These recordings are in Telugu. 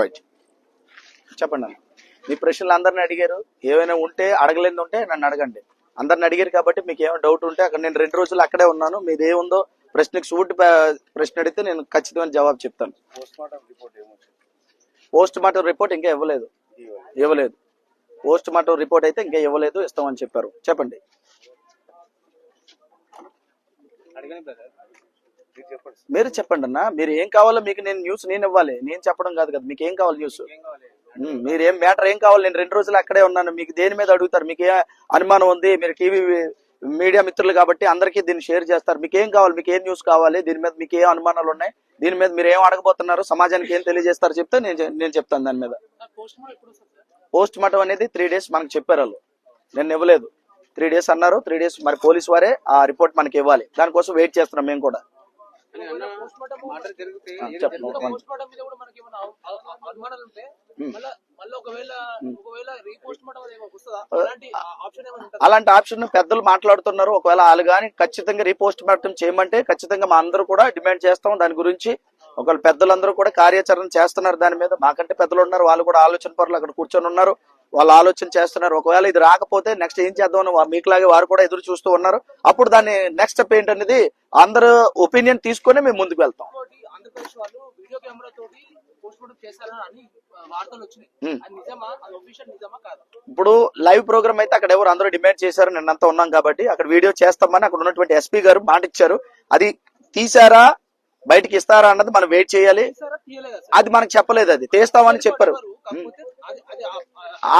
రైట్ చెప్పండి అన్న. మీ ప్రశ్నలు అందరిని అడిగారు. ఏమైనా ఉంటే అడగలేదు ఉంటే నన్ను అడగండి. అందరిని అడిగారు కాబట్టి మీకు ఏమైనా డౌట్ ఉంటే అక్కడ నేను రెండు రోజులు అక్కడే ఉన్నాను. మీది ఏముందో ప్రశ్నకి సూట్ ప్రశ్న అడిగితే నేను ఖచ్చితమైన జవాబు చెప్తాను. పోస్ట్ మార్టం రిపోర్ట్ ఇంకా ఇవ్వలేదు. ఇవ్వలేదు. పోస్ట్ మార్టం రిపోర్ట్ అయితే ఇంకా ఇవ్వలేదు ఇస్తామని చెప్పారు. చెప్పండి. మీరు చెప్పండి అన్న. మీరు ఏం కావాలో మీకు నేను న్యూస్ నేను ఇవ్వాలి. నేను చెప్పడం కాదు కదా మీకు ఏం కావాలి న్యూస్ మీరు ఏం మ్యాటర్ ఏం కావాలి? నేను రెండు రోజులు అక్కడే ఉన్నాను. మీకు దేని మీద అడుగుతారు? మీకు ఏ అనుమానం ఉంది? మీరు టీవీ మీడియా మిత్రులు కాబట్టి అందరికీ దీన్ని షేర్ చేస్తారు. మీకు ఏం కావాలి? మీకు ఏం న్యూస్ కావాలి? దీని మీద మీకు ఏ అనుమానాలు ఉన్నాయి? దీని మీద మీరు ఏం అడగబోతున్నారు? సమాజానికి ఏం తెలియజేస్తారు చెప్తే నేను నేను చెప్తాను దాని మీద. పోస్ట్ మార్టం అనేది త్రీ డేస్ మనకు చెప్పారు వాళ్ళు. నేను ఇవ్వలేదు. త్రీ డేస్ అన్నారు. త్రీ డేస్ మరి పోలీస్ వారే ఆ రిపోర్ట్ మనకి ఇవ్వాలి. దానికోసం వెయిట్ చేస్తున్నాం మేము కూడా. అలాంటి ఆప్షన్ ఏమైనా ఉంటుందా? అలాంటి ఆప్షన్ పెద్దలు మాట్లాడుతున్నారు. ఒకవేళ వాళ్ళు కానీ ఖచ్చితంగా రీపోస్ట్ మార్టం చేయమంటే ఖచ్చితంగా మా అందరూ కూడా డిమాండ్ చేస్తాం. దాని గురించి ఒకవేళ పెద్దలందరూ కూడా కార్యాచరణ చేస్తున్నారు. దాని మీద మాకంటే పెద్దలు ఉన్నారు. వాళ్ళు కూడా ఆలోచన పరులు అక్కడ కూర్చొని ఉన్నారు. వాళ్ళు ఆలోచన చేస్తున్నారు. ఒకవేళ ఇది రాకపోతే నెక్స్ట్ ఏం చేద్దామని మీకులాగే వారు కూడా ఎదురు చూస్తూ ఉన్నారు. అప్పుడు దాన్ని నెక్స్ట్ స్టెప్ ఏంటనేది అందరూ ఒపీనియన్ తీసుకొని మేము ముందుకు వెళ్తాం. ఇప్పుడు లైవ్ ప్రోగ్రామ్ అయితే అక్కడ ఎవరు అందరూ డిమాండ్ చేశారు నిన్నంతా ఉన్నాం కాబట్టి అక్కడ వీడియో చేస్తామని అక్కడ ఉన్నటువంటి ఎస్పీ గారు మాట ఇచ్చారు. అది తీసారా? బయటికి ఇస్తారా అన్నది మనం వెయిట్ చేయాలి. అది మనకు చెప్పలేదు అది. తీస్తామని చెప్పారు.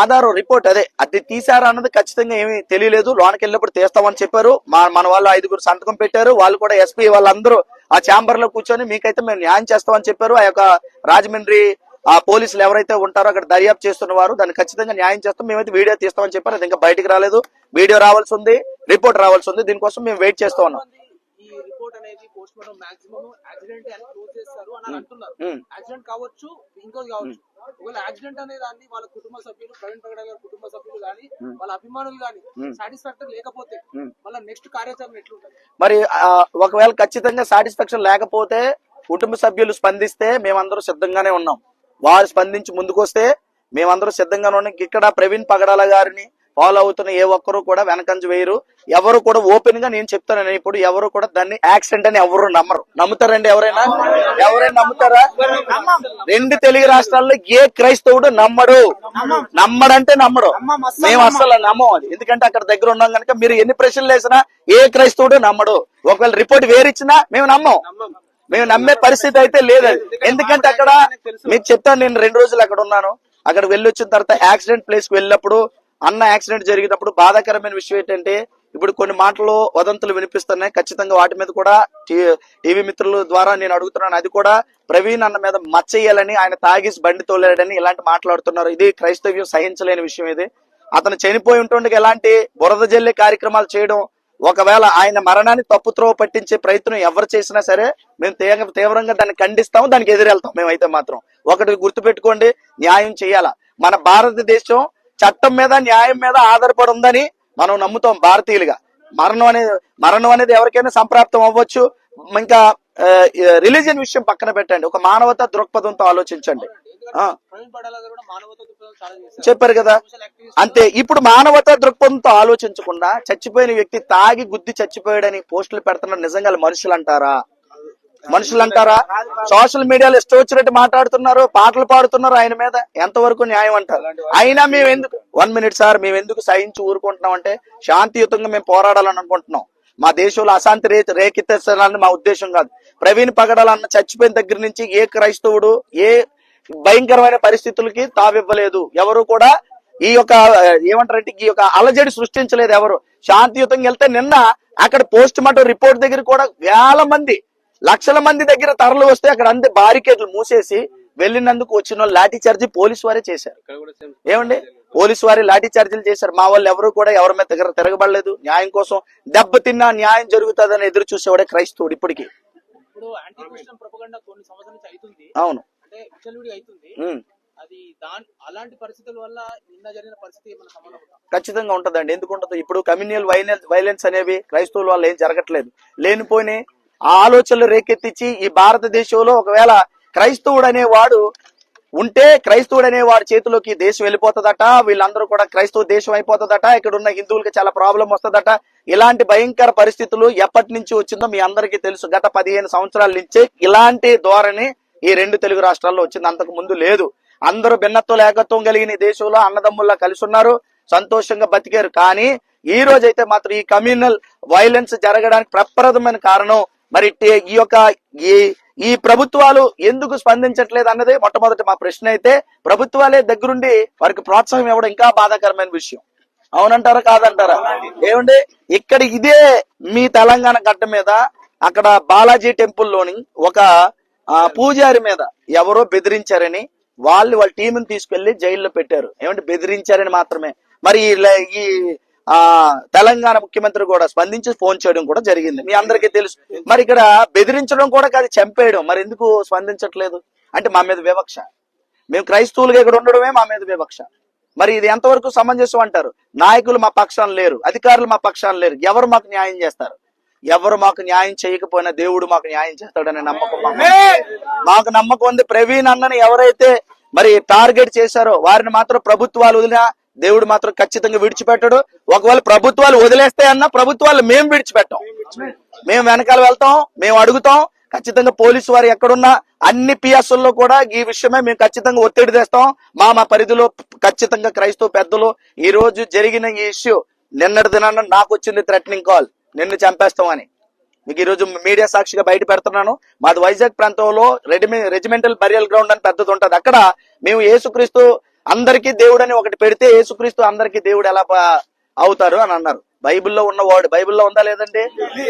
ఆధారం రిపోర్ట్ అదే. అది తీసారా అన్నది ఖచ్చితంగా ఏమీ తెలియలేదు. లోనకి వెళ్ళినప్పుడు తీస్తామని చెప్పారు. మా మన వాళ్ళు ఐదుగురు సంతకం పెట్టారు. వాళ్ళు కూడా ఎస్పీ వాళ్ళందరూ ఆ ఛాంబర్లో కూర్చొని మీకైతే మేము న్యాయం చేస్తామని చెప్పారు. ఆ యొక్క రాజమండ్రి ఆ పోలీసులు ఎవరైతే ఉంటారో అక్కడ దర్యాప్తు చేస్తున్న వారు దాన్ని ఖచ్చితంగా న్యాయం చేస్తాం. మేమైతే వీడియో తీస్తామని చెప్పారు. అది ఇంకా బయటికి రాలేదు. వీడియో రావాల్సి ఉంది రిపోర్ట్ రావాల్సి ఉంది. దీనికోసం మేము వెయిట్ చేస్తూ ఉన్నాం. అనేది పోస్ట్ మార్టం మాక్సిమం యాక్సిడెంట్ అని క్లోజ్ చేస్తారు అని అంటున్నారు. ఉమ్. యాక్సిడెంట్ కావచ్చు ఇంకోటి కావచ్చు. ఒకవేళ యాక్సిడెంట్ అనే దాన్ని వాళ్ళ కుటుంబ సభ్యులు ప్రవీణ్ పగడ గారి కుటుంబ సభ్యులు కానీ వాళ్ళ అభిమానులు కానీ సాటిస్ఫాక్టరీ లేకపోతే మళ్ళీ నెక్స్ట్ కార్యాచరణ ఎట్లుంటది? మరి ఒకవేళ ఖచ్చితంగా సాటిస్ఫాక్షన్ లేకపోతే కుటుంబ సభ్యులు స్పందిస్తే మేమందరూ సిద్ధంగానే ఉన్నాం. వారు స్పందించి ముందుకొస్తే మేమందరూ సిద్ధంగానే ఉన్నాం. ఇక్కడ ప్రవీణ్ పగడాల గారిని ఫాలో అవుతున్న ఏ ఒక్కరు కూడా వెనకంజ వేయరు. ఎవరు కూడా ఓపెన్గా నేను చెప్తాను నేను ఇప్పుడు ఎవరు కూడా దాన్ని యాక్సిడెంట్ అని ఎవరు నమ్మరు. నమ్ముతారండి ఎవరైనా? ఎవరైనా నమ్ముతారా? రెండు తెలుగు రాష్ట్రాల్లో ఏ క్రైస్తవుడు నమ్మడు. నమ్మడంటే నమ్మడు. మేము అసలు నమ్మం అది. ఎందుకంటే అక్కడ దగ్గర ఉన్నాం కనుక మీరు ఎన్ని ప్రశ్నలు వేసినా ఏ క్రైస్తవుడు నమ్మడు. ఒకవేళ రిపోర్ట్ వేరిచ్చినా మేము నమ్మం. మేము నమ్మే పరిస్థితి అయితే లేదు ఎందుకంటే అక్కడ మీకు చెప్తాను నేను రెండు రోజులు అక్కడ ఉన్నాను. అక్కడ వెళ్ళి వచ్చిన తర్వాత యాక్సిడెంట్ ప్లేస్కి వెళ్ళినప్పుడు అన్న యాక్సిడెంట్ జరిగినప్పుడు బాధాకరమైన విషయం ఏంటంటే ఇప్పుడు కొన్ని మాటలు వదంతులు వినిపిస్తున్నాయి. ఖచ్చితంగా వాటి మీద కూడా టీవీ మిత్రుల ద్వారా నేను అడుగుతున్నాను. అది కూడా ప్రవీణ్ అన్న మీద మచ్చేయాలని ఆయన తాగేసి బండి తోలేడని ఇలాంటి మాట్లాడుతున్నారు. ఇది క్రైస్తవ్యం సహించలేని విషయం ఇది. అతను చనిపోయి ఉంటుండగా ఎలాంటి బురద జల్లే కార్యక్రమాలు చేయడం ఒకవేళ ఆయన మరణాన్ని తప్పుత్రోవ పట్టించే ప్రయత్నం ఎవరు చేసినా సరే మేము తీవ్రంగా దాన్ని ఖండిస్తాము దానికి ఎదురెళ్తాం మేమైతే మాత్రం. ఒకటి గుర్తుపెట్టుకోండి న్యాయం చేయాలా? మన భారతదేశం చట్టం మీద న్యాయం మీద ఆధారపడి ఉందని మనం నమ్ముతాం భారతీయులుగా. మరణం అనేది మరణం అనేది ఎవరికైనా సంప్రాప్తం అవ్వచ్చు. ఇంకా రిలీజియన్ విషయం పక్కన పెట్టండి. ఒక మానవత దృక్పథంతో ఆలోచించండి. చెప్పారు కదా. అంతే. ఇప్పుడు మానవతా దృక్పథంతో ఆలోచించకుండా చచ్చిపోయిన వ్యక్తి తాగి గుద్ది చచ్చిపోయాడని పోస్టులు పెడుతున్న నిజంగా మనుషులు అంటారా మనుషులు అంటారా సోషల్ మీడియాలో ఇష్టం వచ్చినట్టు మాట్లాడుతున్నారు పాటలు పాడుతున్నారు ఆయన మీద. ఎంతవరకు న్యాయం అంటారు? అయినా మేము ఎందుకు వన్ మినిట్ సార్ మేము ఎందుకు సహించి ఊరుకుంటున్నాం అంటే శాంతియుతంగా మేము పోరాడాలని అనుకుంటున్నాం. మా దేశంలో అశాంతి రే రేకెత్తించాలని మా ఉద్దేశం కాదు. ప్రవీణ్ పగడాలన్న చచ్చిపోయిన దగ్గర నుంచి ఏ క్రైస్తవుడు ఏ భయంకరమైన పరిస్థితులకి తావివ్వలేదు. ఎవరు కూడా ఈ యొక్క ఏమంటారంటే ఈ యొక్క అలజడి సృష్టించలేదు ఎవరు. శాంతియుతంగా వెళ్తే నిన్న అక్కడ పోస్ట్ మార్టం రిపోర్ట్ దగ్గర కూడా వేల మంది లక్షల మంది దగ్గర తరలి వస్తే అక్కడ అంతే బారికేడ్లు మూసేసి వెళ్ళినందుకు వచ్చిన వాళ్ళు లాఠీ చార్జీ పోలీసు వారే చేశారు. ఏమండి? పోలీసు వారి లాఠీ చార్జీలు చేశారు. మా వాళ్ళు ఎవరు కూడా ఎవరి మీద దగ్గర తిరగబడలేదు. న్యాయం కోసం దెబ్బ తిన్నా న్యాయం జరుగుతుందని ఎదురు చూసేవాడే క్రైస్తవుడు ఇప్పటికి. అవును. అది అలాంటి పరిస్థితుల వల్ల నిన్న జరిగిన పరిస్థితి ఖచ్చితంగా ఉంటదండి. ఎందుకు ఉండదు ఇప్పుడు కమ్యూనియల్ వైలెన్స్ వైలెన్స్ అనేవి క్రైస్తవుల వల్ల ఏం జరగట్లేదు. లేనిపోయిన ఆ ఆలోచనలు రేకెత్తించి ఈ భారతదేశంలో ఒకవేళ క్రైస్తవుడు అనేవాడు ఉంటే క్రైస్తవుడు అనేవాడు చేతిలోకి దేశం వెళ్ళిపోతుందట వీళ్ళందరూ కూడా క్రైస్తవ దేశం అయిపోతుందట ఇక్కడ ఉన్న హిందువులకి చాలా ప్రాబ్లం వస్తుందట. ఇలాంటి భయంకర పరిస్థితులు ఎప్పటి నుంచి వచ్చిందో మీ అందరికీ తెలుసు. గత పదిహేను సంవత్సరాల నుంచే ఇలాంటి ధోరణి ఈ రెండు తెలుగు రాష్ట్రాల్లో వచ్చింది. అంతకు ముందు లేదు. అందరూ భిన్నత్వం ఏకత్వం కలిగిన దేశంలో అన్నదమ్ముల్లా కలిసి ఉన్నారు. సంతోషంగా బతికారు. కానీ ఈ రోజైతే మాత్రం ఈ కమ్యూనల్ వైలెన్స్ జరగడానికి ప్రప్రదమైన కారణం మరి టే- ఈ యొక్క ఈ ఈ ప్రభుత్వాలు ఎందుకు స్పందించట్లేదు అన్నది మొట్టమొదటి మా ప్రశ్న అయితే. ప్రభుత్వాలే దగ్గరుండి వారికి ప్రోత్సాహం ఇవ్వడం ఇంకా బాధాకరమైన విషయం. అవునంటారా కాదంటారా? ఏమండి? ఇక్కడ ఇదే మీ తెలంగాణ గడ్డ మీద అక్కడ బాలాజీ టెంపుల్లోని ఒక పూజారి మీద ఎవరో బెదిరించారని వాళ్ళు వాళ్ళ టీంని తీసుకెళ్ళి జైల్లో పెట్టారు. ఏమంటే బెదిరించారని మాత్రమే. మరి ఈ ఆ తెలంగాణ ముఖ్యమంత్రి కూడా స్పందించి ఫోన్ చేయడం కూడా జరిగింది. మీ అందరికీ తెలుసు. మరి ఇక్కడ బెదిరించడం కూడా కాదు చంపేయడం. మరి ఎందుకు స్పందించట్లేదు? అంటే మా మీద వివక్ష. మేము క్రైస్తవులుగా ఇక్కడ ఉండడమే మా మీద వివక్ష. మరి ఇది ఎంతవరకు సమంజసం అంటారు? నాయకులు మా పక్షాన లేరు అధికారులు మా పక్షాన లేరు. ఎవరు మాకు న్యాయం చేస్తారు? ఎవరు మాకు న్యాయం చేయకపోయినా దేవుడు మాకు న్యాయం చేస్తాడనే నమ్మకం మాకు మాకు నమ్మకం ఉంది. ప్రవీణ్ అన్నని ఎవరైతే మరి టార్గెట్ చేశారో వారిని మాత్రం ప్రభుత్వాలు వదిలినా దేవుడు మాత్రం ఖచ్చితంగా విడిచిపెట్టడు. ఒకవేళ ప్రభుత్వాలు వదిలేస్తే అన్న ప్రభుత్వాలు మేము విడిచిపెట్టాం. మేము వెనకాల వెళ్తాం మేము అడుగుతాం. ఖచ్చితంగా పోలీసు వారు ఎక్కడున్నా అన్ని పిఎస్ఎల్లో కూడా ఈ విషయమే మేము ఖచ్చితంగా ఒత్తిడి తెస్తాం. మా మా పరిధిలో ఖచ్చితంగా క్రైస్తవ పెద్దలు ఈ రోజు జరిగిన ఈ ఇష్యూ నిన్నటి దినాన నాకు వచ్చింది థ్రెటనింగ్ కాల్ నిన్ను చంపేస్తాం అని మీకు ఈరోజు మీడియా సాక్షిగా బయట పెడుతున్నాను. మాది వైజాగ్ ప్రాంతంలో రెడిమి రెజిమెంటల్ బరియల్ గ్రౌండ్ అని పెద్దది ఉంటుంది. అక్కడ మేము ఏసుక్రీస్తు అందరికీ దేవుడు అని ఒకటి పెడితే యేసుక్రీస్తు అందరికీ దేవుడు ఎలా అవుతారు అని అన్నారు. బైబిల్లో ఉన్న వాడు బైబిల్లో ఉందా లేదండి?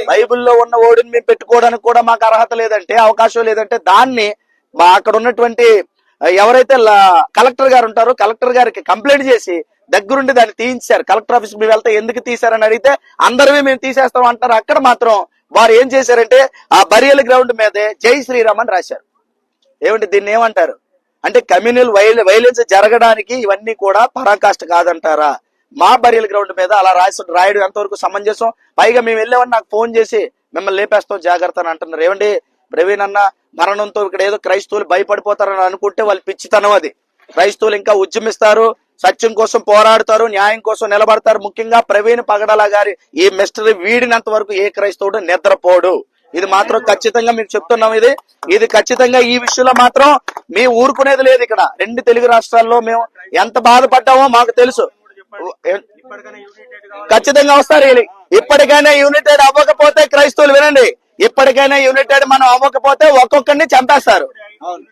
బైబిల్లో ఉన్న ఓడిని మేము పెట్టుకోవడానికి కూడా మాకు అర్హత లేదంటే అవకాశం లేదంటే దాన్ని మా అక్కడ ఉన్నటువంటి ఎవరైతే లా- కలెక్టర్ గారు ఉంటారో కలెక్టర్ గారికి కంప్లైంట్ చేసి దగ్గరుండి దాన్ని తీయించారు. కలెక్టర్ ఆఫీస్ మేము వెళ్తే ఎందుకు తీశారని అడిగితే అందరివి మేము తీసేస్తాం అంటారు. అక్కడ మాత్రం వారు ఏం చేశారంటే ఆ బరియల్ గ్రౌండ్ మీదే జై శ్రీరామ్ అని రాశారు. ఏమంటే దీన్ని ఏమంటారు? అంటే కమ్యూనల్ వైల వైలెన్స్ జరగడానికి ఇవన్నీ కూడా పరాకాష్ట కాదంటారా? మా బరియల్ గ్రౌండ్ మీద అలా రాసి రాయడం ఎంతవరకు సమంజసం? పైగా మేము వెళ్ళామని నాకు ఫోన్ చేసి మిమ్మల్ని లేపేస్తాం జాగ్రత్త అని అంటున్నారు. ఏమండి ప్రవీణ్ అన్న మరణంతో ఇక్కడ ఏదో క్రైస్తవులు భయపడిపోతారని అనుకుంటే వాళ్ళు పిచ్చితనం అది. క్రైస్తవులు ఇంకా ఉద్యమిస్తారు సత్యం కోసం పోరాడతారు న్యాయం కోసం నిలబడతారు. ముఖ్యంగా ప్రవీణ్ పగడలా గారి ఈ మిస్టరీ వీడినంత వరకు ఏ క్రైస్తవుడు నిద్రపోడు. ఇది మాత్రం ఖచ్చితంగా మీకు చెప్తున్నాం ఇది. ఇది ఖచ్చితంగా ఈ విషయంలో మాత్రం మేము ఊరుకునేది లేదు ఇక్కడ. రెండు తెలుగు రాష్ట్రాల్లో మేము ఎంత బాధపడ్డామో మాకు తెలుసు. ఖచ్చితంగా వస్తారు ఇప్పటికైనా యూనిటెడ్ అవ్వకపోతే క్రైస్తవులు వినండి. ఇప్పటికైనా యునైటెడ్ మనం అవ్వకపోతే ఒక్కొక్కరిని చంపేస్తారు.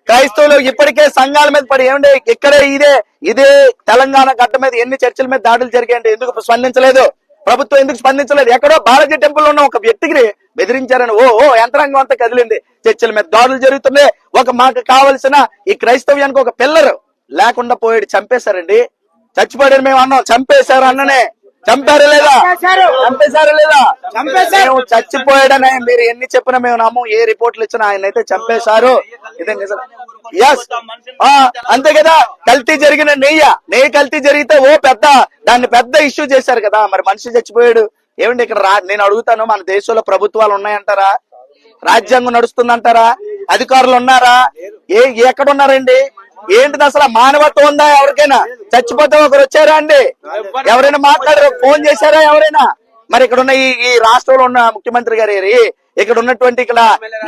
క్రైస్తవులు ఇప్పటికే సంఘాల మీద పడి ఏమండి ఇక్కడే ఇదే ఇదే తెలంగాణ గడ్డ మీద ఎన్ని చర్చల మీద దాడులు జరిగాయండి ఎందుకు స్పందించలేదు? ప్రభుత్వం ఎందుకు స్పందించలేదు? ఎక్కడో బాలాజీ టెంపుల్ ఉన్న ఒక వ్యక్తికి బెదిరించారని ఓ ఓ యంత్రాంగం అంతా కదిలింది. చర్చల మీద దాడులు జరుగుతున్నాయి. ఒక మాకు కావలసిన ఈ క్రైస్తవ్యానికి ఒక పిల్లరు లేకుండా పోయాడు చంపేశారండి. చచ్చిపోయాడు మేము అన్నాం. చంపేశారు అన్ననే. చంపారు లేదా? చంపేశారు. లేదా? మేము చచ్చిపోయాడనే మీరు ఎన్ని చెప్పినా మేము నమ్మం. ఏ రిపోర్ట్లు ఇచ్చినా ఆయన అయితే చంపేశారు. ఇదే నిజం. ఎస్ అంతే కదా. కల్తీ జరిగిన నెయ్య. నెయ్యి కల్తీ జరిగితే ఓ పెద్ద దాన్ని పెద్ద ఇష్యూ చేశారు కదా. మరి మనిషి చచ్చిపోయాడు. ఏమండి ఇక్కడ రా నేను అడుగుతాను మన దేశంలో ప్రభుత్వాలు ఉన్నాయంటారా? రాజ్యాంగం నడుస్తుందంటారా? అధికారులు ఉన్నారా? ఏ ఎక్కడ ఉన్నారండి ఏంటిది అసలు మానవత్వం ఉందా ఎవరికైనా? చచ్చిపోతే ఒకరు వచ్చారా అండి? ఎవరైనా మాట్లాడారు ఫోన్ చేశారా ఎవరైనా? మరి ఇక్కడ ఉన్న ఈ ఈ రాష్ట్రంలో ఉన్న ముఖ్యమంత్రి గారు ఏరి ఇక్కడ ఉన్నటువంటి ఇక్కడ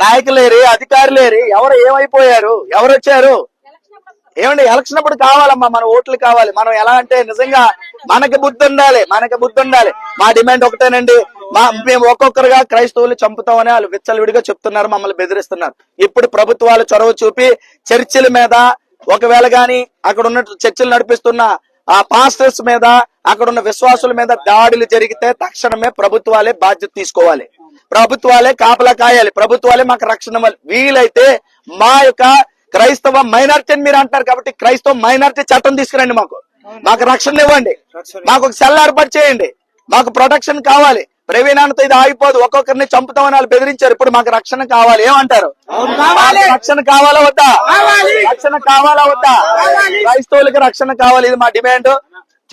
నాయకులు ఏరి అధికారులు ఏరి ఎవరు ఏమైపోయారు? ఎవరు వచ్చారు? ఏమండి ఎలక్షన్ అప్పుడు కావాలమ్మా మన ఓట్లు కావాలి. మనం ఎలా అంటే నిజంగా మనకి బుద్ధి ఉండాలి మనకి బుద్ధి ఉండాలి. మా డిమాండ్ ఒకటేనండి. మా మేము ఒక్కొక్కరుగా క్రైస్తవులు చంపుతామని వాళ్ళు విచ్చలవిడిగా చెప్తున్నారు మమ్మల్ని బెదిరిస్తున్నారు. ఇప్పుడు ప్రభుత్వాలు చొరవ చూపి చర్చిల మీద ఒకవేళ గాని అక్కడ ఉన్న చర్చలు నడిపిస్తున్న ఆ పాస్టర్స్ మీద అక్కడ ఉన్న విశ్వాసుల మీద దాడులు జరిగితే తక్షణమే ప్రభుత్వాలే బాధ్యత తీసుకోవాలి. ప్రభుత్వాలే కాపలా కాయాలి. ప్రభుత్వాలే మాకు రక్షణ వీలైతే మా యొక్క క్రైస్తవ మైనార్టీ అని మీరు అంటారు కాబట్టి క్రైస్తవ మైనార్టీ చట్టం తీసుకురండి మాకు. మాకు రక్షణ ఇవ్వండి. మాకు ఒక సెల్ ఏర్పాటు చేయండి. మాకు ప్రొటెక్షన్ కావాలి. ప్రవీణాంత ఇది ఆగిపోదు. ఒక్కొక్కరిని చంపుతామని వాళ్ళు బెదిరించారు. ఇప్పుడు మాకు రక్షణ కావాలి. ఏమంటారు? రక్షణ కావాలా వద్దా? రక్షణ కావాలా వద్దా? క్రైస్తవులకి రక్షణ కావాలి. ఇది మా డిమాండ్.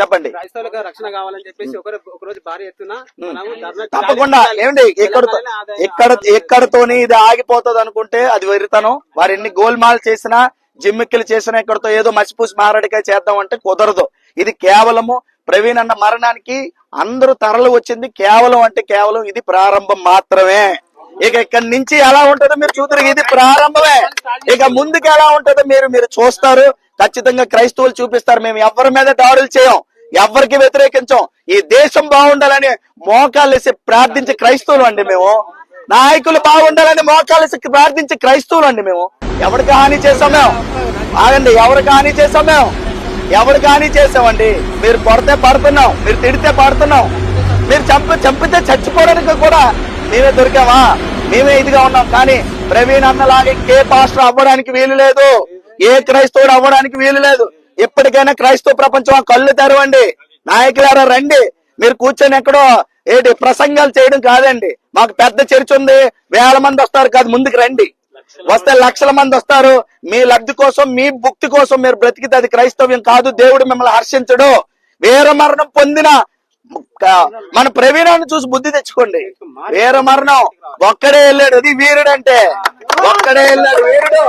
చెప్పండి. క్రైస్తవులకు రక్షణ కావాలని చెప్పేసి ఒకరు ఒక రోజు భారీ ఎత్తున మనము ధర్నా తప్పకుండా. ఏమండి ఎక్కడతో ఎక్కడ ఎక్కడతోని ఇది ఆగిపోతుంది అనుకుంటే అది వెరితనం వారు ఎన్ని గోల్మాల్ చేసినా జిమ్మిక్కులు చేసిన ఇక్కడతో ఏదో మసిపూసి మారడికాయ చేద్దాం అంటే కుదరదు. ఇది కేవలము ప్రవీణ్ అన్న మరణానికి అందరూ తరలి వచ్చింది కేవలం అంటే కేవలం ఇది ప్రారంభం మాత్రమే. ఇక ఇక్కడి నుంచి ఎలా ఉంటుందో మీరు చూద్దరు ఇది ప్రారంభమే. ఇక ముందుకు ఎలా ఉంటుందో మీరు మీరు చూస్తారు. ఖచ్చితంగా క్రైస్తవులు చూపిస్తారు. మేము ఎవరి మీద దాడులు చేయం? ఎవరికి వ్యతిరేకించం? ఈ దేశం బాగుండాలని మోకాళ్ళేసి ప్రార్థించే క్రైస్తవులు అండి మేము. నాయకులు బాగుండాలని మోకాళ్ళేసి ప్రార్థించే క్రైస్తవులు అండి మేము. ఎవరికి హాని చేసాం మేము? ఆగండి ఎవరికి హాని చేసాం మేము? ఎవరికి హాని చేసామండి మీరు కొడితే పడుతున్నాం మీరు తిడితే పడుతున్నాం. మీరు చంప చంపితే చచ్చిపోవడానికి కూడా మేమే దొరికామా? మేమే ఇదిగా ఉన్నాం. కానీ ప్రవీణ్ అన్నలాగే కే పాస్టర్ అవ్వడానికి వీలు లేదు. ఏ క్రైస్తవుడు అవ్వడానికి వీలు లేదు. ఎప్పటికైనా క్రైస్తవ ప్రపంచం కళ్ళు తెరవండి. నాయకులారా రండి. మీరు కూర్చొని ఎక్కడో ఏంటి ప్రసంగాలు చేయడం కాదండి. మాకు పెద్ద చర్చ ఉంది. వేల మంది వస్తారు కాదు ముందుకు రండి. వస్తే లక్షల మంది వస్తారు. మీ లబ్ధి కోసం మీ భుక్తి కోసం మీరు బ్రతికితే అది క్రైస్తవ్యం కాదు. దేవుడు మిమ్మల్ని హర్షించడు. వీరమరణం పొందిన మన ప్రవీణాన్ని చూసి బుద్ధి తెచ్చుకోండి. వీర మరణం. ఒక్కడే వెళ్ళాడు. అది వీరుడు అంటే ఒక్కడే వెళ్ళాడు వీరుడు.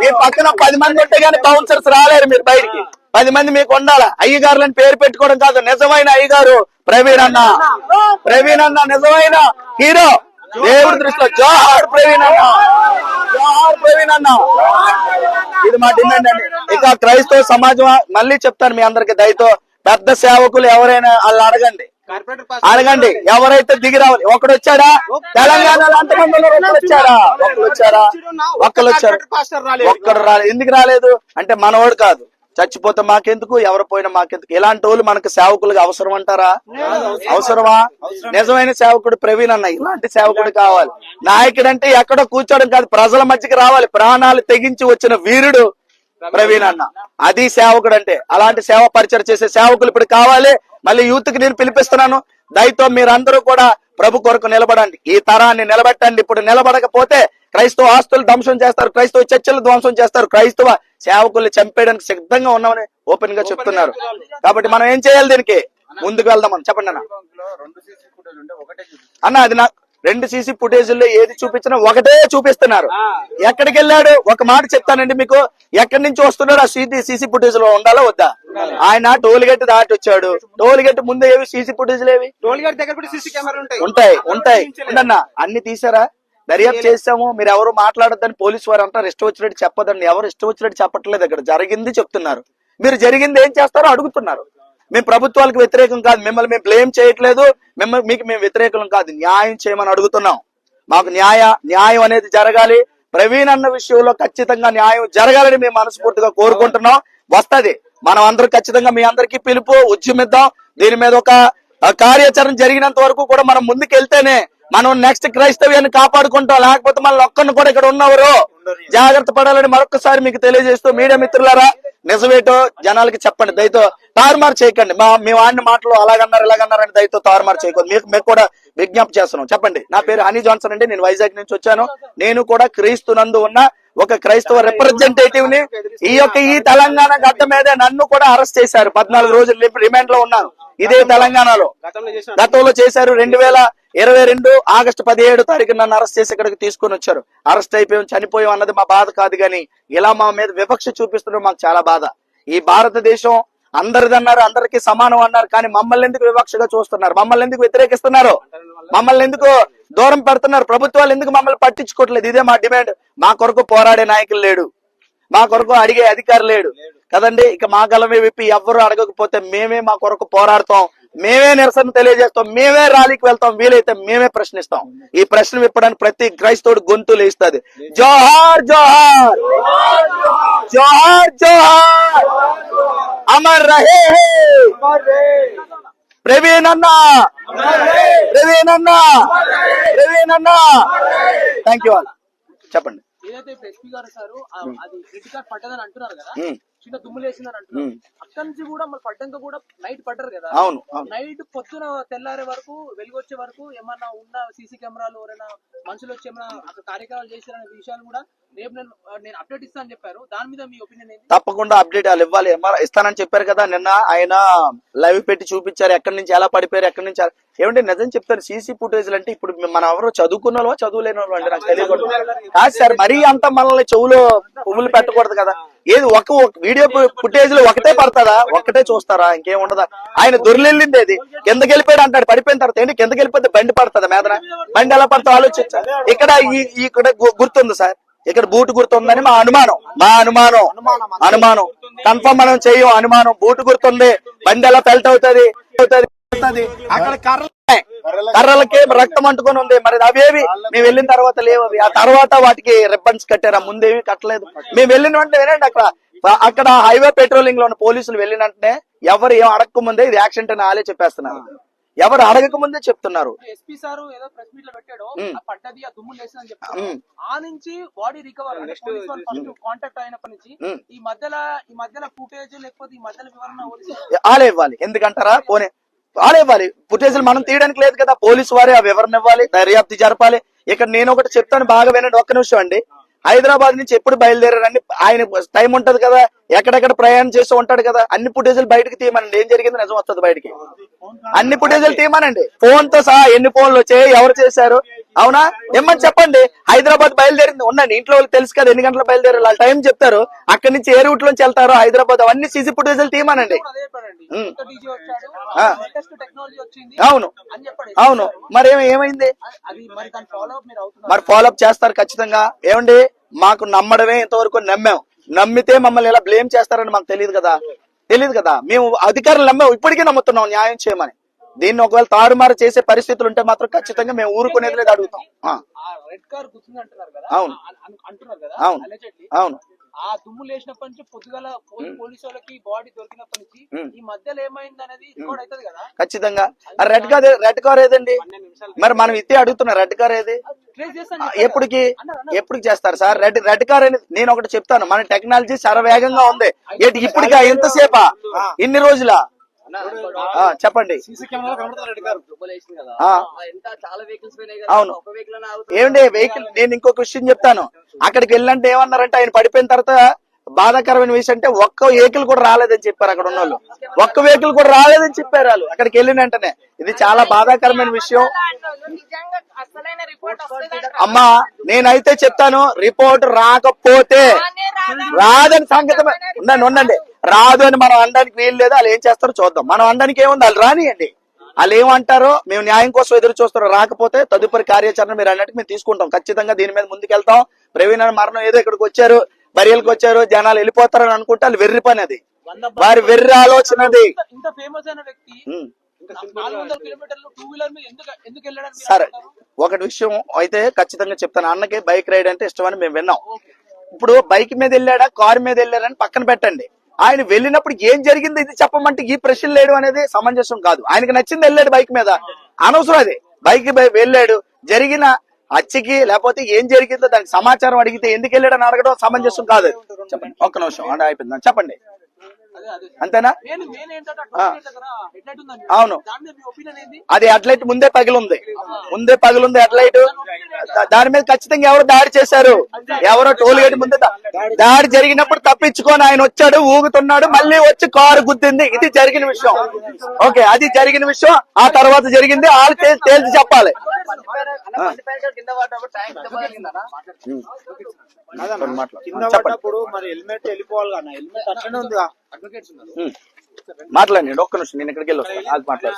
మీ పక్కన పది మంది ఉంటే గానీ బౌన్సర్స్ రాలేరు మీరు బయటికి. పది మంది మీకు ఉండాలి? అయ్యగారులని పేరు పెట్టుకోవడం కాదు. నిజమైన అయ్యగారు ప్రవీణ్ అన్న ప్రవీణ్ అన్న నిజమైన హీరో. దేవుడి దృష్టిలో జోహార్ ప్రవీణ్ అన్న జోహార్ ప్రవీణ్ అన్న ఇది మా డిమాండ్ అండి. ఇక క్రైస్తవ సమాజం మళ్ళీ చెప్తాను మీ అందరికి దయతో. పెద్ద సేవకులు ఎవరైనా వాళ్ళు అడగండి. అడగండి. ఎవరైతే దిగి రావాలి? ఒకడు వచ్చాడా? తెలంగాణలో అంతమంది వచ్చాడా? వచ్చారా. ఒక్కరు వచ్చారు ఒక్కడు రాలేదు. ఎందుకు రాలేదు? అంటే మనవాడు కాదు. చచ్చిపోతే మాకెందుకు? ఎవరు పోయినా మాకెందుకు? ఇలాంటి వాళ్ళు మనకు సేవకులుగా అవసరం అంటారా? అవసరమా? నిజమైన సేవకుడు ప్రవీణ్ అన్న ఇలాంటి సేవకుడు కావాలి. నాయకుడు అంటే ఎక్కడో కూర్చోడం కాదు. ప్రజల మధ్యకి రావాలి. ప్రాణాలు తెగించి వచ్చిన వీరుడు ప్రవీణ్ అన్న. అది సేవకుడు అంటే అలాంటి సేవ పరిచయం చేసే సేవకులు ఇప్పుడు కావాలి. మళ్ళీ యూత్కి నేను పిలిపిస్తున్నాను. దయతో మీరందరూ కూడా ప్రభు కొరకు నిలబడండి. ఈ తరాన్ని నిలబెట్టండి. ఇప్పుడు నిలబడకపోతే క్రైస్తవ ఆస్తులు ధ్వంసం చేస్తారు. క్రైస్తవ చర్చలు ధ్వంసం చేస్తారు. క్రైస్తవ సేవకుల్ని చంపేయడానికి సిద్ధంగా ఉన్నామని ఓపెన్గా చెప్తున్నారు. కాబట్టి మనం ఏం చేయాలి దీనికి? ముందుకు వెళ్దామని చెప్పండి అన్న. అన్న అది నా రెండు సీసీ ఫుటేజ్లో ఏది చూపించినా ఒకటే చూపిస్తున్నారు. ఎక్కడికి వెళ్ళాడు ఒక మాట చెప్తానండి మీకు. ఎక్కడి నుంచి వస్తున్నాడు? ఆ సీసీ సీసీ ఫుటేజ్లో ఉండాలా? వద్దా? ఆయన టోల్ గేట్ దాటి వచ్చాడు. టోల్ గేట్ ముందు ఏవి? సీసీ ఫుటేజ్ లేవి టోల్ గేట్ దగ్గర కూడా సీసీ కెమెరా ఉంటాయి. ఉంటాయి ఉంటాయి. ఉండన్నా అన్ని తీసారా? దర్యాప్తు చేసాము మీరు ఎవరు మాట్లాడొద్దని పోలీసు వారు అంటారు. ఇష్టం వచ్చినట్టు చెప్పదండి ఎవరు ఇష్టం వచ్చినట్టు చెప్పట్లేదు. ఇక్కడ జరిగింది చెప్తున్నారు. మీరు జరిగింది ఏం చేస్తారో అడుగుతున్నారు. మేము ప్రభుత్వాలకు వ్యతిరేకం కాదు. మిమ్మల్ని మేము బ్లేమ్ చేయట్లేదు. మిమ్మల్ని మీకు మేము వ్యతిరేకం కాదు. న్యాయం చేయమని అడుగుతున్నాం. మాకు న్యాయ న్యాయం అనేది జరగాలి. ప్రవీణ్ అన్న విషయంలో ఖచ్చితంగా న్యాయం జరగాలని మేము మనస్ఫూర్తిగా కోరుకుంటున్నాం. వస్తది. మనం అందరూ ఖచ్చితంగా మీ అందరికీ పిలుపు ఉద్యమిద్దాం. దీని మీద ఒక కార్యాచరణ జరిగినంత వరకు కూడా మనం ముందుకు వెళ్తేనే మనం నెక్స్ట్ క్రైస్తవ్యాన్ని కాపాడుకుంటాం. లేకపోతే మన ఒక్కరిని కూడా ఇక్కడ ఉన్నవారు జాగ్రత్త పడాలని మరొకసారి మీకు తెలియజేస్తూ మీడియా మిత్రులారా నిజమేటో జనాలకి చెప్పండి. దయతో తారుమారు చేయకండి. మా మేము ఆడిన మాటలు అలాగన్నారు ఇలాగన్నారని దయతో తారుమారు చేయకూడదు మీకు మీకు కూడా విజ్ఞప్తి చేస్తున్నాం. చెప్పండి. నా పేరు హనీ జాన్సన్ అండి. నేను వైజాగ్ నుంచి వచ్చాను. నేను కూడా క్రీస్తునందు ఉన్న ఒక క్రైస్తవ రిప్రజెంటేటివ్ని ఈ యొక్క ఈ తెలంగాణ గడ్డ మీద నన్ను కూడా అరెస్ట్ చేశారు. పద్నాలుగు రోజులు రిమాండ్లో ఉన్నాను. ఇదే తెలంగాణలో. గతంలో గతంలో చేశారు. రెండు వేల ఇరవై రెండు ఆగస్టు పదిహేడు తారీఖు నన్ను అరెస్ట్ చేసి ఇక్కడికి తీసుకొని వచ్చారు. అరెస్ట్ అయిపోయాం చనిపోయాం అన్నది మా బాధ కాదు కానీ ఇలా మా మీద వివక్ష చూపిస్తుండడం మాకు చాలా బాధ. ఈ భారతదేశం అందరిది అన్నారు అందరికీ సమానం అన్నారు కానీ మమ్మల్ని ఎందుకు వివక్షగా చూస్తున్నారు? మమ్మల్ని ఎందుకు వ్యతిరేకిస్తున్నారు? మమ్మల్ని ఎందుకు దూరం పెడుతున్నారు? ప్రభుత్వాలు ఎందుకు మమ్మల్ని పట్టించుకోవట్లేదు? ఇదే మా డిమాండ్. మా కొరకు పోరాడే నాయకులు లేడు. మా కొరకు అడిగే అధికారి లేడు. కదండి? ఇక మా గలమే విప్పి ఎవ్వరు అడగకపోతే మేమే మా కొరకు పోరాడతాం. మేమే నిరసన తెలియజేస్తాం మేమే ర్యాలీకి వెళ్తాం వీలైతే మేమే ప్రశ్నిస్తాం. ఈ ప్రశ్న విప్పడానికి ప్రతి క్రైస్తవుడు గొంతు లేస్తుంది. జోహార్ జోహార్! జోహార్ జోహార్! అమర్ రహే. ప్రవీణ్ అన్న! ప్రవీణ్ అన్న! ప్రవీణ్ అన్న! థ్యాంక్ యూ ఆల్ చెప్పండి. ఏదైతే ఎస్పీ గారు సార్ అది క్రెడిట్ కార్డ్ పడ్డదని అంటున్నారు కదా. చిన్న దుమ్ములు వేసిందని అంటున్నారు. అక్కడి నుంచి కూడా మళ్ళీ పడ్డాక కూడా నైట్ పడ్డారు కదా. అవును నైట్ పొద్దున తెల్లారే వరకు వెలుగు వచ్చే వరకు ఏమన్నా ఉన్న సీసీ కెమెరాలు ఎవరైనా మనుషులు వచ్చి ఏమైనా అక్కడ కార్యక్రమాలు చేశారనే విషయాలు కూడా రేపు నేను నేను అప్డేట్ ఇస్తానని చెప్పారు. దాని మీద మీ ఒపీనియన్ ఏంటి? తప్పకుండా అప్డేట్ వాళ్ళు ఇవ్వాలి. ఇస్తానని చెప్పారు కదా నిన్న ఆయన లైవ్ పెట్టి చూపించారు. ఎక్కడి నుంచి ఎలా పడిపోయారు ఎక్కడి నుంచి ఏమంటే నిజం చెప్తారు సీసీ ఫుటేజ్ అంటే ఇప్పుడు మనం ఎవరో చదువుకున్న వాళ్ళు చదువులేని వాళ్ళు అండి నాకు తెలియకూడదు కాదు సార్ మరీ అంత మనల్ని చెవులో పువ్వులు పెట్టకూడదు కదా. ఏది ఒక వీడియో ఫుటేజ్లో ఒకటే పడుతుందా? ఒక్కటే చూస్తారా? ఇంకేం ఉండదా? ఆయన దొరికెళ్ళింది అది కిందకి వెళ్ళిపోయాడు అంటాడు పడిపోయిన తర్వాత ఏంటి? కిందకి వెళ్ళిపోతే బండి పడుతుందా మేదన? బండి ఎలా పడుతుందో ఆలోచించాలి ఇక్కడ ఇక్కడ గుర్తుంది సార్. ఇక్కడ బూట్ గుర్తుందని మా అనుమానం. మా అనుమానం. అనుమానం. కన్ఫర్మ్ మనం చెయ్యం అనుమానం. బూట్ గుర్తుంది. బండి ఎలా పెల్ట్ అవుతది, అవుతది. అక్కడ కర్రలు. కర్రలకి రక్తం అంటుకొని ఉంది. మరి అవేవి? మేము వెళ్ళిన తర్వాత లేవు అవి. ఆ తర్వాత వాటికి రిబ్బన్స్ కట్టారు. ఆ ముందేవి కట్టలేదు. మేము వెళ్ళిన వెంటనే వినండి అక్కడ. అక్కడ హైవే పెట్రోలింగ్లో ఉన్న పోలీసులు వెళ్ళిన వెంటనే ఎవరు ఏం అడగక ముందే ఇది యాక్సిడెంట్ అని ఆలే చెప్పేస్తున్నారు. ఎవరు అడగక ముందే చెప్తున్నారు. ఎస్పీ సార్ ఏదో ప్రెస్ మీట్లో పెట్టాడు. ఉమ్. ఆ పడ్డది ఆ దుమ్ము లేసిందని చెప్పారు. ఉమ్. ఆ నుంచి బాడీ రికవర్ పోలీస్ వాళ్ళు ఫస్ట్ కాంటాక్ట్ అయినప్పటి నుంచి. ఈ మధ్యలో ఈ మధ్యలో ఫుటేజ్ లేకపోతే ఈ మధ్యలో వివరణ పోలీసు ఆలే ఇవ్వాలి. ఎందుకంటారా? పోనీ ఆలే ఇవ్వాలి. ఫుటేజ్లు మనం తీయడానికి లేదు కదా. పోలీసు వారే ఆ వివరణ ఇవ్వాలి? దర్యాప్తు జరపాలి. ఇక్కడ నేను ఒకటి చెప్తాను బాగా వినండి. ఒక్క నిమిషం అండి. హైదరాబాద్ నుంచి ఎప్పుడు బయలుదేరారని ఆయన టైం ఉంటది కదా. ఎక్కడెక్కడ ప్రయాణం చేస్తూ ఉంటాడు కదా అన్ని ఫుటేజ్లు బయటకు తీయమనండి. ఏం జరిగింది నిజం వస్తుంది బయటికి. అన్ని ఫుటేజ్లు తీయమనండి. ఫోన్తో సహా ఎన్ని ఫోన్లు వచ్చాయి ఎవరు చేశారు? అవునా? ఏమని చెప్పండి? హైదరాబాద్ బయలుదేరింది. ఉండండి ఇంట్లో తెలుసు కదా ఎన్ని గంటలు బయలుదేరారు. వాళ్ళ టైం చెప్తారు. అక్కడి నుంచి ఏ రూట్ నుంచి వెళ్తారో హైదరాబాద్ అవన్నీ సీసీ ఫుటేజ్లు తీయమనండి. అవును. అవును. మరి ఏమైంది? మరి ఫాలో అప్ మరి ఫాలో అప్ చేస్తారు ఖచ్చితంగా. ఏమండి? మాకు నమ్మడమే ఇంతవరకు నమ్మాం. నమ్మితే మమ్మల్ని ఇలా బ్లేమ్ చేస్తారని మాకు తెలియదు కదా? తెలియదు కదా? మేము అధికారులు నమ్మాం ఇప్పటికీ నమ్ముతున్నాం న్యాయం చేయమని. దీన్ని ఒకవేళ తారుమారు చేసే పరిస్థితులు ఉంటే మాత్రం ఖచ్చితంగా మేము ఊరుకునేది లేదు అడుగుతాం. అవును. అవును. అవును. ఆ దుమ్ము లేచినప్పటి నుంచి పొద్దుగల పోలీ- పోలీసు వాళ్ళకి బాడీ దొరికినప్పటి నుంచి. ఈ మధ్యలో ఏమైంది అనేది రికార్డ్ అవుతుంది కదా? ఖచ్చితంగా. రెడ్ కార్ రెడ్ కార్ ఏదండి? మరి మనం ఇస్తే అడుగుతున్నా రెడ్ కార్ ఏది? ఎప్పటికి ఎప్పుడు చేస్తారు సార్? రెడ్ రెడ్ కార్ అనేది నేను ఒకటి చెప్తాను. మన టెక్నాలజీ శరవేగంగా ఉంది. ఏంటి ఇప్పటికా ఎంతసేపా ఇన్ని రోజులా? చెప్పండి. అవును. కదా. ఒక వెహికల్ అని ఆగుతుంది? ఏమండి వెహికల్ నేను ఇంకొక విషయం చెప్తాను. అక్కడికి వెళ్ళంటే ఏమన్నారంటే ఆయన పడిపోయిన తర్వాత బాధాకరమైన విషయం అంటే ఒక్క వెహికల్ కూడా రాలేదని చెప్పారు అక్కడ ఉన్న వాళ్ళు ఒక్క వెహికల్ కూడా రాలేదని చెప్పారు వాళ్ళు. అక్కడికి వెళ్ళిన వెంటనే. ఇది చాలా బాధాకరమైన విషయం. నిజంగా అసలైన రిపోర్ట్ వస్తుందంట అమ్మా నేనైతే చెప్తాను రిపోర్ట్ రాకపోతే రాదని సంగతి ఉండండి ఉండండి. రాదు అని మనం అనడానికి వీలు లేదు. వాళ్ళు ఏం చేస్తారో చూద్దాం. మనం అనడానికి ఏముంది? వాళ్ళు రానియండి. వాళ్ళు ఏమంటారో మేము న్యాయం కోసం ఎదురు చూస్తారో రాకపోతే తదుపరి కార్యాచరణ మీరు అన్నట్టు మేము తీసుకుంటాం. ఖచ్చితంగా దీని మీద ముందుకెళ్తాం. ప్రవీణ్ అని మరణం ఏదో ఇక్కడికి వచ్చారు బరియలకు వచ్చారు జనాలు వెళ్ళిపోతారని అనుకుంటే వాళ్ళు వెర్రి పని అది. వారి వెర్రి ఆలోచనది సరే? ఒకటి విషయం అయితే ఖచ్చితంగా చెప్తాను. అన్నకి బైక్ రైడ్ అంటే ఇష్టమని మేము విన్నాం. ఇప్పుడు బైక్ మీద వెళ్ళాడా కారు మీద వెళ్ళాడని పక్కన పెట్టండి. ఆయన వెళ్ళినప్పుడు ఏం జరిగింది ఇది చెప్పమంటే ఈ ప్రశ్న లేడు అనేది సమంజసం కాదు. ఆయనకి నచ్చింది వెళ్ళాడు బైక్ మీద. అనవసరం అది. బైక్ వెళ్ళాడు. జరిగిన హత్యకి లేకపోతే ఏం జరిగిందో దానికి సమాచారం అడిగితే ఎందుకు వెళ్ళాడని అడగడం సమంజసం కాదు. చెప్పండి. ఒక్క నిమిషం. అంటే అయిపోయింది. చెప్పండి. అంతేనా నేను నేను ఏంటంటే ఆ. హెడ్ లైట్ ఉందండి అవును. దాని మీద మీ ఒపీనియన్ ఏంది అది హెడ్లైట్ ముందే పగిలుంది ముందే పగిలుంది హెడ్లైట్ దాని మీద ఖచ్చితంగా ఎవరు దాడి చేశారు ఎవరో టోల్ గేట్ ముందే దాడి జరిగినప్పుడు తప్పించుకొని ఆయన వచ్చాడు ఊగుతున్నాడు మళ్ళీ వచ్చి కారు గుద్దింది ఇది జరిగిన విషయం ఓకే అది జరిగిన విషయం ఆ తర్వాత జరిగింది వాళ్ళు తేల్చి తేల్చి చెప్పాలి కింద పడ్డప్పుడు మరి హెల్మెట్ వెళ్ళిపోవాలి కదా హెల్మెట్ అట్లనే ఉంది అడ్వకేట్స్ ఉన్నారు ఉమ్. మాట్లాడండి ఒక్క నిమిషం నేను ఇక్కడికి వెళ్ళి వస్తాను అది మాట్లాడు.